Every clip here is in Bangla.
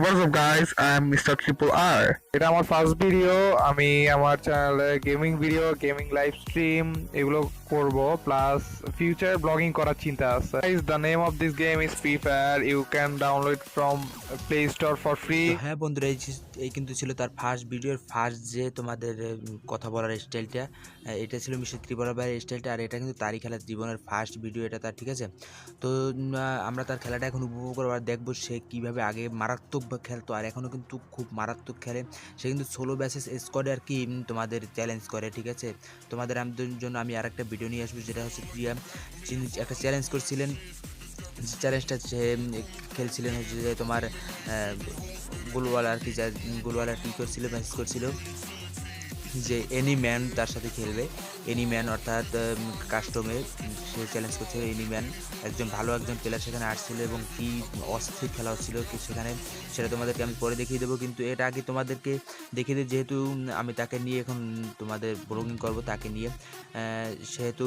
what's up, guys? I'm Mr. Triple R. এটা আমার ফার্স্ট ভিডিও আমি আমার চ্যানেলে gaming video gaming live stream এগুলো করব প্লাস ফিউচার ব্লগিং করার চিন্তা আছে। Guys the name of this game is free fire you can download from play store for free হ্যাঁ বন্ধুরা, এই কিন্তু ছিল তার ফার্স্ট ভিডিওর ফার্স্ট যে তোমাদের কথা বলার স্টাইলটা এটা ছিল মিস্টার ত্রিপুরা ভাইয়ের স্টাইলটা আর এটা কিন্তু তারই খেলার জীবনের ফার্স্ট ভিডিও এটা তার, ঠিক আছে? তো আমরা তার খেলাটা এখন উপভোগ করব আর দেখব সে কীভাবে আগে মারাত্মক খেলতো, আর এখনও কিন্তু খুব মারাত্মক খেলে। সে কিন্তু ষোলো ব্যাসেস স্কোয়াডে আর কি তোমাদের চ্যালেঞ্জ করে, ঠিক আছে? তোমাদের জন্য আমি আর একটা ভিডিও নিয়ে আসব, যেটা হচ্ছে প্রিয়া। যিনি একটা চ্যালেঞ্জ করছিলেন, যে চ্যালেঞ্জটা সে খেলছিলেন হচ্ছে যে তোমার গোলওয়ালা আর কি যা গোলওয়ালা কী করছিল ম্যাচ করছিল। যে এনি ম্যান তার সাথে খেলবে। এনি ম্যান অর্থাৎ কাস্টমে সে চ্যালেঞ্জ করছিল এনি ম্যান একজন ভালো একজন প্লেয়ার সেখানে আসছিল এবং কি অস্থির খেলা হচ্ছিল কি সেখানে, সেটা তোমাদেরকে আমি পরে দেখিয়ে দেবো। কিন্তু এটা আগে তোমাদেরকে দেখিয়ে দিই, যেহেতু আমি তাকে নিয়ে এখন তোমাদের ব্লগিং করব তাকে নিয়ে। সেহেতু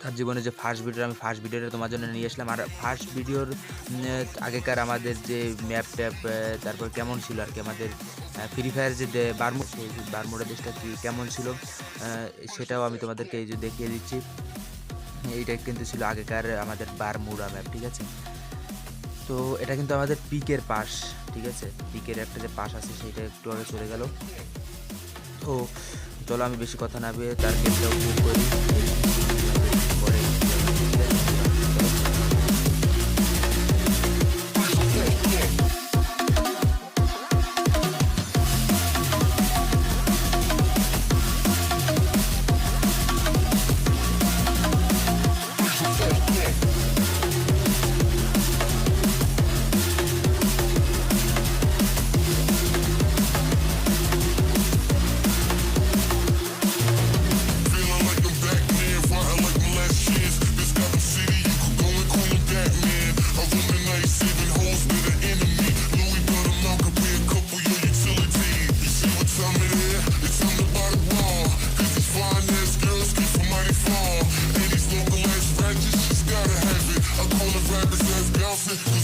তার জীবনে যে ফার্স্ট ভিডিও আমি ফার্স্ট ভিডিওটা তোমার জন্য নিয়ে আসলাম। আর ফার্স্ট ভিডিওর আগেকার আমাদের যে ম্যাপ ট্যাপ তারপর কেমন ছিল আর কি আমাদের ফ্রি ফায়ার যে বারমু বারমুডা দেশটা কি কেমন ছিল? সেটাও আমি তোমাদেরকে এই যে দেখিয়ে দিচ্ছি। এইটা কিন্তু ছিল আগেকার আমাদের বারমুডা ম্যাপ, ঠিক আছে? তো এটা কিন্তু আমাদের পিকের পাশ, ঠিক আছে? পিকের একটা যে পাশ আছে, সেটা একটু আগে চলে গেল। তো চলো আমি বেশি কথা না বলে তার গেমটা উপভোগ করি। baby says bounce it.